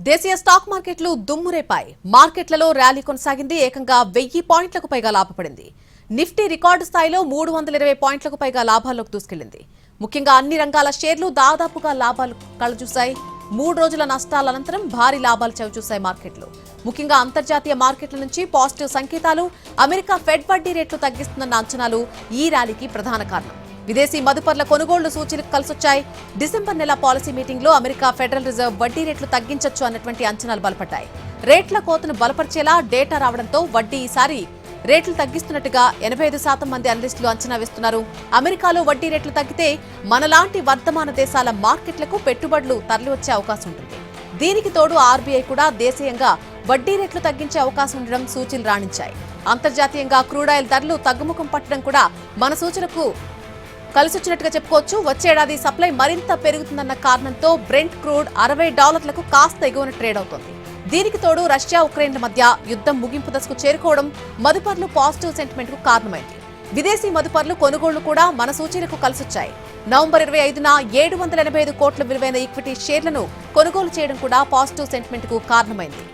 దేశీయ స్టాక్ మార్కెట్లు దుమ్మురేపాయి. మార్కెట్లలో ర్యాలీ కొనసాగింది. ఏకంగా వెయ్యి పాయింట్లకు పైగా లాభపడింది. నిఫ్టీ రికార్డు స్థాయిలో మూడు వందల ఇరవై పాయింట్లకు పైగా లాభాల్లోకి దూసుకెళ్ళింది ముఖ్యంగా అన్ని రంగాల షేర్లు దాదాపుగా లాభాలు కళ్ళచూశాయి మూడు రోజుల నష్టాల అనంతరం భారీ లాభాలు చవిచూశాయి మార్కెట్లు. ముఖ్యంగా అంతర్జాతీయ మార్కెట్ల నుంచి పాజిటివ్ సంకేతాలు అమెరికా ఫెడ్ వడ్డీ రేట్లు తగ్గిస్తుందన్న అంచనాలు ఈ ర్యాలీకి ప్రధాన కారణం. విదేశీ మదుపర్ల కొనుగోళ్ళు సూచీలకు కలిసొచ్చాయి. డిసెంబర్ నెల పాలసీ మీటింగ్లో అమెరికా ఫెడరల్ రిజర్వ్ వడ్డీ రేట్లు తగ్గించొచ్చు అన్నటువంటి అంచనాలు బలపడ్డాయి. రేట్ల కోతను బలపరిచేలా డేటా రావడంతో వడ్డీ ఈసారి రేట్లు తగ్గిస్తున్నట్టుగా ఎనభై ఐదు శాతం మంది అనలిస్టులు అంచనా వేస్తున్నారు. అమెరికాలో వడ్డీ రేట్లు తగ్గితే మనలాంటి వర్తమాన దేశాల మార్కెట్లకు పెట్టుబడులు తరలివచ్చే అవకాశం ఉంటుంది. దీనికి తోడు ఆర్బీఐ కూడా దేశీయంగా వడ్డీ రేట్లు తగ్గించే అవకాశం ఉండడం సూచీలు రాణించాయి. అంతర్జాతీయంగా క్రూడాయిల్ ధరలు తగ్గుముఖం పట్టడం కూడా మన సూచనకు కలిసొచ్చినట్టుగా చెప్పుకోవచ్చు. వచ్చేడాది సప్లై మరింత పెరుగుతుందన్న కారణంతో బ్రెంట్ క్రూడ్ అరవై డాలర్లకు కాస్త ఎగువన ట్రేడ్ అవుతోంది. దీనికి తోడు రష్యా ఉక్రెయిన్ల మధ్య యుద్ధం ముగింపు దశకు చేరుకోవడం మదుపర్లు పాజిటివ్ సెంటిమెంట్కు కారణమైంది. విదేశీ మదుపర్లు కొనుగోళ్ళు కూడా మన సూచీలకు కలిసొచ్చాయి. నవంబర్ ఇరవై ఐదున ఏడు వందల ఎనభై ఐదు కోట్ల విలువైన ఈక్విటీ షేర్లను కొనుగోలు చేయడం కూడా పాజిటివ్ సెంటిమెంట్కు కారణమైంది.